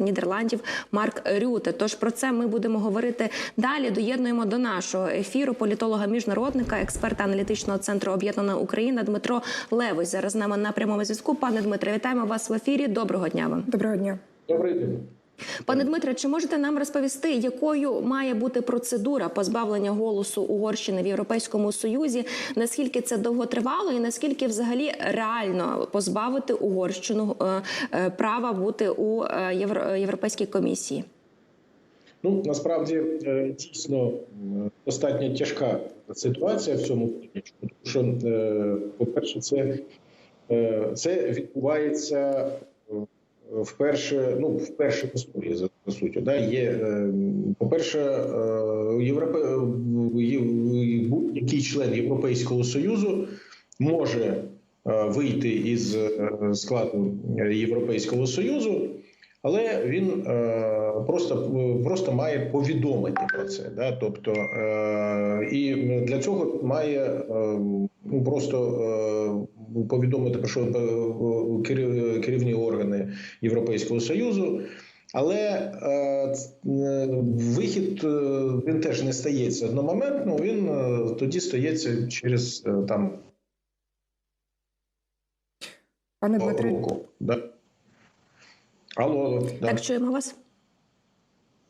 Нідерландів Марк Рюте. Тож про це ми будемо говорити далі. Доєднуємо до нашого ефіру політолога міжнародника, експерта аналітичного центру Об'єднана Україна Дмитро Левось. Зараз з нами на прямому зв'язку. Пане Дмитре, вітаємо вас в ефірі. Доброго дня вам. Доброго дня. Добрий день. Пане Дмитре, чи можете нам розповісти, якою має бути процедура позбавлення голосу Угорщини в Європейському Союзі? Наскільки це довго тривало, і наскільки взагалі реально позбавити Угорщину е, е, права бути у е, Євро- Європейській комісії? Ну насправді дійсно достатньо тяжка ситуація в цьому тому що, е, по-перше, це, це відбувається вперше, ну вперше в історії за по суті. Да? Є, е, по-перше, е, Європе... е, є- будь-який член Європейського Союзу може е, вийти із е, складу Європейського Союзу. Але він просто просто має повідомити про це. Да? Тобто, і для цього має е, ну, просто повідомити про що керівні органи Європейського Союзу. Але е, вихід е, він теж не стається одномоментно. Він е, тоді стається через там Пане Дмитре. Да? Алло, алло, да. Так чуємо вас.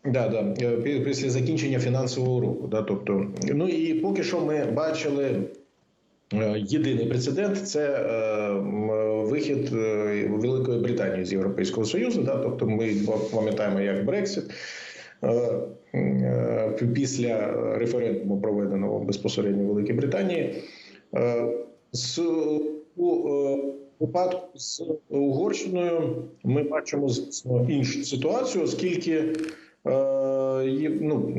Да, да. Після закінчення фінансового року. Да, тобто, ну і поки що ми бачили єдиний прецедент це е, вихід е, Великої Британії з Європейського Союзу. Да, тобто ми пам'ятаємо, як Брексит. е, е, Після референдуму, проведеного безпосередньо в Великій Британії, Е, з у е, випадку з Угорщиною ми бачимо звісно іншу ситуацію, оскільки е, ну,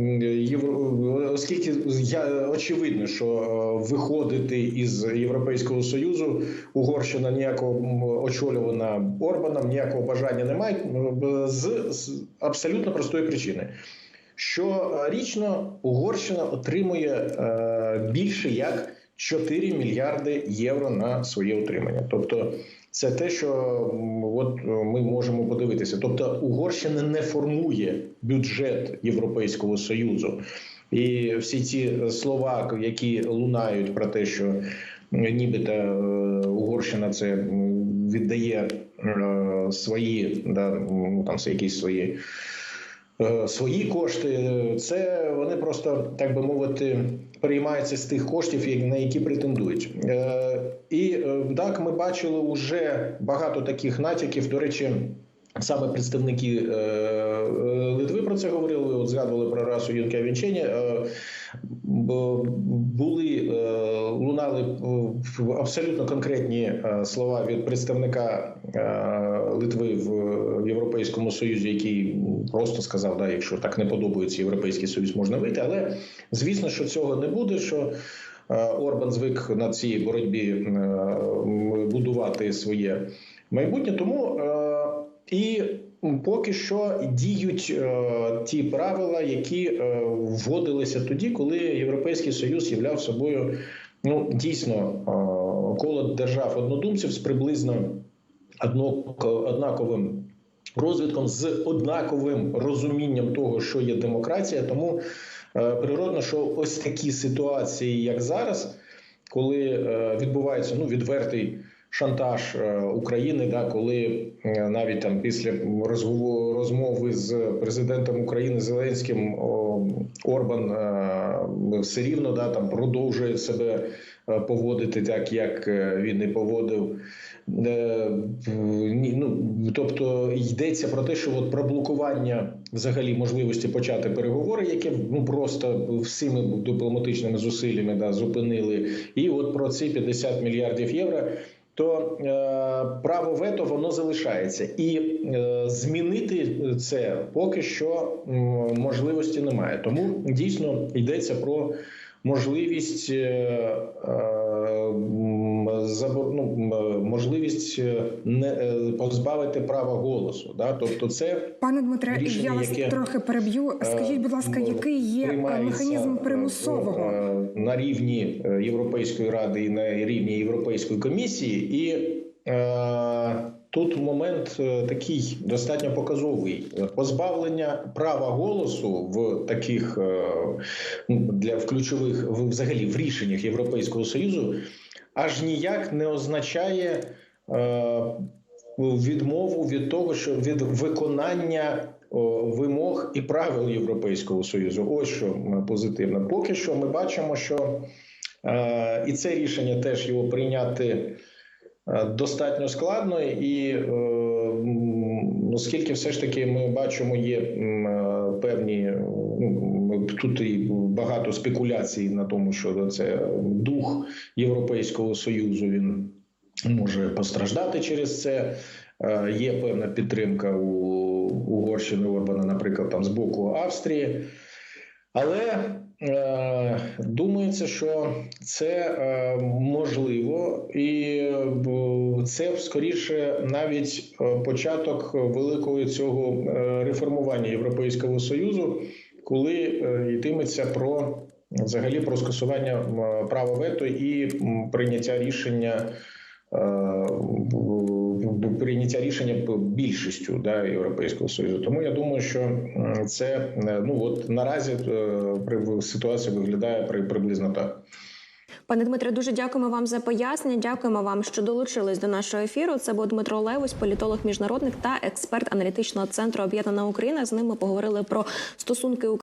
євро- оскільки я очевидно, що е, виходити із Європейського союзу Угорщина ніякого очолювана Орбаном, ніякого бажання немає з, з абсолютно простої причини. Щорічно Угорщина отримує е, більше як 4 мільярди євро на своє утримання. Тобто, це те, що от е, ми можемо подивитися. Тобто, Угорщина не формує бюджет Європейського союзу. І всі ці слова, які лунають про те, що нібито е, Угорщина це віддає е, свої да, там якісь свої свої кошти. Це вони просто, так би мовити, переймаються з тих коштів, на які претендують. Е, І е, так ми бачили вже багато таких натяків. До речі. Саме представники е, е, Литви про це говорили. От згадували про расу Юнкевічені. Е, б- були е, лунали е, абсолютно конкретні е, слова від представника е, Литви в Європейському Союзі, який просто сказав: да, якщо так не подобається Європейський Союз, можна вийти. Але звісно, що цього не буде. що е, Орбан звик на цій боротьбі е, будувати своє майбутнє. Тому е, і поки що діють е, ті правила, які е, вводилися тоді, коли Європейський Союз являв собою ну дійсно е, коло держав однодумців з приблизно однаковим розвитком, з однаковим розумінням того, що є демократія. Тому е, природно, що ось такі ситуації, як зараз, коли е, відбувається ну відвертий шантаж е, України, да, коли е, навіть там після розмови з президентом України Зеленським Орбан е, все рівно да, там продовжує себе поводити так, як він і поводив. Ну, тобто йдеться про те, що от про блокування взагалі можливості почати переговори, яке ну просто всіми дипломатичними зусиллями да, зупинили, і от про ці 50 мільярдів євро. То е, право вето воно залишається, і е, змінити це поки що можливості немає. Тому дійсно йдеться про можливість е, е, м, забор- ну, можливість е, не е, позбавити права голосу. Да? Тобто, це пане Дмитре, рішення, я вас яке, трохи переб'ю. Скажіть, будь ласка, е, який є механізм примусового? на рівні Європейської ради і на рівні Європейської комісії, і тут момент е, такий достатньо показовий позбавлення права голосу в таких е, для в ключових взагалі в рішеннях Європейського союзу аж ніяк не означає е, відмову від того, що від виконання вимог і правил Європейського союзу. Ось що позитивно. Поки що ми бачимо, що е, і це рішення теж його прийняти е, достатньо складно, і е, оскільки все ж таки ми бачимо, є е, певні ну, тут і багато спекуляцій на тому, що це дух Європейського союзу. Він може постраждати через це. Е, Є певна підтримка у Угорщини Орбана, наприклад, там з боку Австрії. Але е, думається, що це е, можливо, і це скоріше навіть е, початок великого цього е, реформування Європейського союзу, коли е, йтиметься про взагалі про скасування права вето і прийняття рішення. Е, Прийняття рішення більшістю да, Європейського союзу. Тому я думаю, що це е, ну от наразі е, ситуація виглядає при приблизно так. Пане Дмитре, дуже дякуємо вам за пояснення. Дякуємо вам, що долучились до нашого ефіру. Це був Дмитро Левось, політолог, міжнародник та експерт аналітичного центру Об'єднана Україна. З ним ми поговорили про стосунки